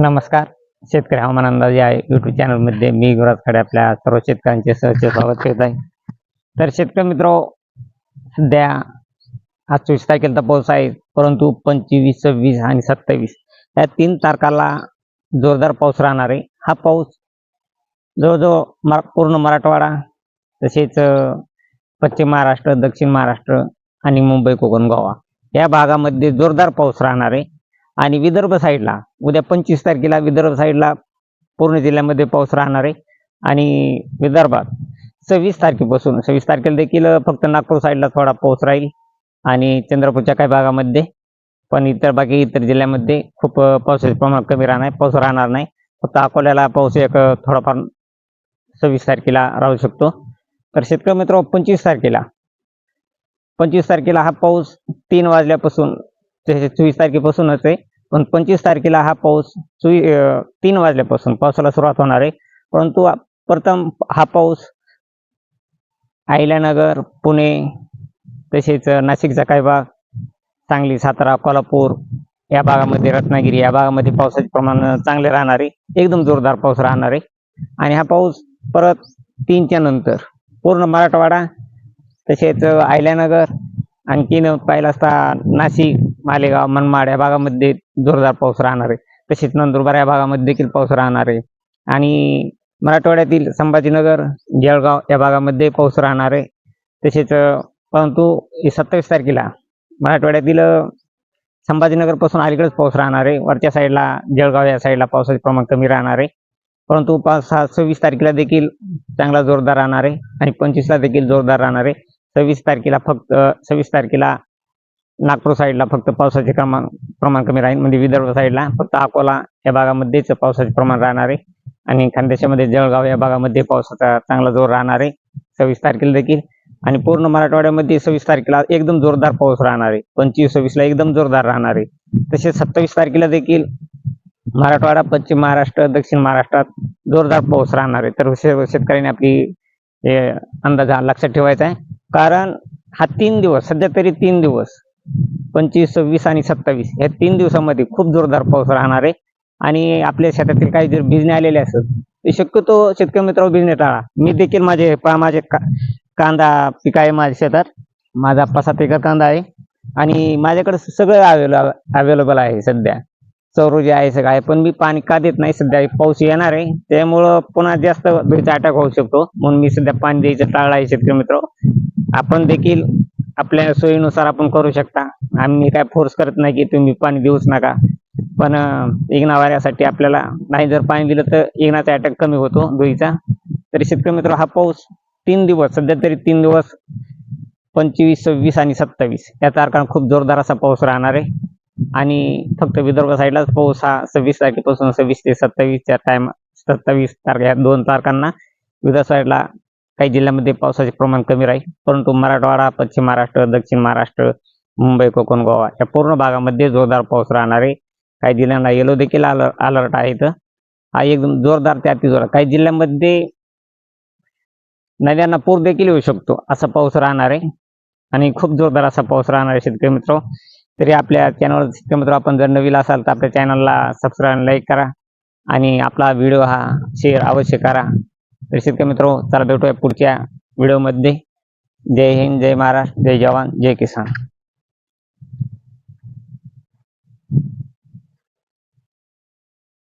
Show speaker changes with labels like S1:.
S1: नमस्कार. शेतकरी हवामान अंदाज या युट्यूब चॅनलमध्ये मी गुराजकडे आपल्या सर्व शेतकऱ्यांचे सहर्ष स्वागत करत आहे. तर शेतकरी मित्र सध्या आज चोवीस तारखेला पाऊस आहे परंतु पंचवीस सव्वीस आणि सत्तावीस या तीन तारखाला जोरदार पाऊस राहणार आहे. हा पाऊस जवळजवळ मरा पूर्ण मराठवाडा तसेच पश्चिम महाराष्ट्र दक्षिण महाराष्ट्र आणि मुंबई कोकण गोवा या भागामध्ये जोरदार पाऊस राहणार आहे. आणि विदर्भ साईडला उद्या पंचवीस तारखेला विदर्भ साईडला पूर्ण जिल्ह्यामध्ये पाऊस राहणार आहे. आणि विदर्भात सव्वीस तारखेपासून सव्वीस तारखेला देखील फक्त नागपूर साईडला थोडा पाऊस राहील आणि चंद्रपूरच्या काही भागामध्ये पण इतर बाकी इतर जिल्ह्यामध्ये खूप पावसाचे प्रमाण कमी राहणार पाऊस राहणार नाही. फक्त अकोल्याला पाऊस एक थोडाफार सव्वीस तारखेला राहू शकतो. तर शेतकरी मित्र पंचवीस तारखेला पंचवीस तारखेला हा पाऊस तीन वाजल्यापासून चोवीस तारखेपासूनच आहे. पण पंचवीस तारखेला हा पाऊस चोवी तीन वाजल्यापासून पावसाला सुरुवात होणार आहे. परंतु प्रथम हा पाऊस आहिल्यानगर पुणे तसेच नाशिकचा काही भाग सांगली सातारा कोल्हापूर या भागामध्ये रत्नागिरी या भागामध्ये पावसाचे प्रमाण चांगले राहणार आहे. एकदम जोरदार पाऊस राहणार आहे. आणि हा पाऊस परत तीनच्या नंतर पूर्ण मराठवाडा तसेच आयल्यानगर आणखीन पाहिलं असता नाशिक मालेगाव मनमाड या भागामध्ये जोरदार पाऊस राहणार आहे. तसेच नंदुरबार या भागामध्ये देखील पाऊस राहणार आहे. आणि मराठवाड्यातील संभाजीनगर जळगाव या भागामध्ये पाऊस राहणार आहे. तसेच परंतु सत्तावीस तारखेला मराठवाड्यातील संभाजीनगरपासून अलीकडेच पाऊस राहणार आहे. वरच्या साईडला जळगाव या साईडला पावसाचे प्रमाण कमी राहणार आहे. परंतु पाच सहा सव्वीस तारखेला देखील चांगला जोरदार राहणार आहे. आणि पंचवीसला देखील जोरदार राहणार आहे. सव्वीस तारखेला फक्त सव्वीस तारखेला नागपूर साईडला फक्त पावसाचे प्रमाण प्रमाण कमी राहील. म्हणजे विदर्भ साईडला फक्त अकोला या भागामध्येच पावसाचे प्रमाण राहणार आहे. आणि खानदेशामध्ये जळगाव या भागामध्ये पावसाचा चांगला जोर राहणार आहे. सव्वीस तारखेला देखील. आणि पूर्ण मराठवाड्यामध्ये सव्वीस तारखेला एकदम जोरदार पाऊस राहणार आहे. पंचवीस सव्वीसला एकदम जोरदार राहणार आहे. तसेच सत्तावीस तारखेला देखील मराठवाडा पश्चिम महाराष्ट्र दक्षिण महाराष्ट्रात जोरदार पाऊस राहणार आहे. तर शेतकऱ्यांनी आपली अंदाज लक्षात ठेवायचा आहे. कारण हा तीन दिवस सध्या तरी तीन दिवस पंचवीस सव्वीस आणि सत्तावीस या तीन दिवसामध्ये खूप जोरदार पाऊस राहणार आहे. आणि आपल्या शेतातील काही जर बिजने आलेले असत ते शक्यतो शेतकरी मित्र बिजने टाळा. मी देखील माझे माझे का- कांदा पिक आहे माझ्या शेतात. माझा पाच एकर कांदा आहे. आणि माझ्याकडे सगळं अवेलेबल अवेलेबल आहे सध्या. चौरोजी आहे सगळं आहे पण मी पाणी का देत नाही? सध्या पाऊस येणार आहे. त्यामुळं पुन्हा जास्त धुळीचा अटॅक होऊ शकतो. म्हणून मी सध्या पाणी द्यायचं टाळलं आहे शेतकरी मित्र आपण देखील आपल्या सोयीनुसार आपण करू शकता. आम्ही काय फोर्स करत नाही की तुम्ही पाणी देऊच नका. पण इंगणा इग्ना वाऱ्यासाठी आपल्याला नाही जर पाणी दिलं तर इग्नाचा अटॅक कमी होतो धुईचा तरी शेतकरी मित्र हा पाऊस तीन दिवस सध्या तरी तीन दिवस पंचवीस सव्वीस आणि सत्तावीस या तारखांना खूप जोरदार असा पाऊस राहणार आहे. आणि फक्त विदर्भ साईडलाच पाऊस हा सव्वीस तारखेपासून सव्वीस ते सत्तावीसच्या टाइम सत्तावीस तारखे या दोन तारखांना विदर्भ साईडला काही जिल्ह्यामध्ये पावसाचे प्रमाण कमी राहील. परंतु मराठवाडा पश्चिम महाराष्ट्र दक्षिण महाराष्ट्र मुंबई कोकण गोवा या पूर्ण भागामध्ये जोरदार पाऊस राहणार आहे काही जिल्ह्यांना येलो देखील अलर्ट अलर्ट आहे इथं. हा एकदम जोरदार ते अतिजोरात काही जिल्ह्यांमध्ये नद्यांना पूर देखील येऊ शकतो असा पाऊस राहणार. आहे आणि खूप जोरदार असा पाऊस राहणार आहे शेतकरी मित्र. तरी आपल्या चॅनल शेतकरी मित्र आपण जर नवीन असाल तर आपल्या चॅनलला सबस्क्राईब लाईक करा. आणि आपला व्हिडिओ हा शेअर अवश्य करा. तर शेतकरी मित्र चला भेटूया पुढच्या व्हिडिओमध्ये जय हिंद जय महाराष्ट्र जय जवान जय किसान.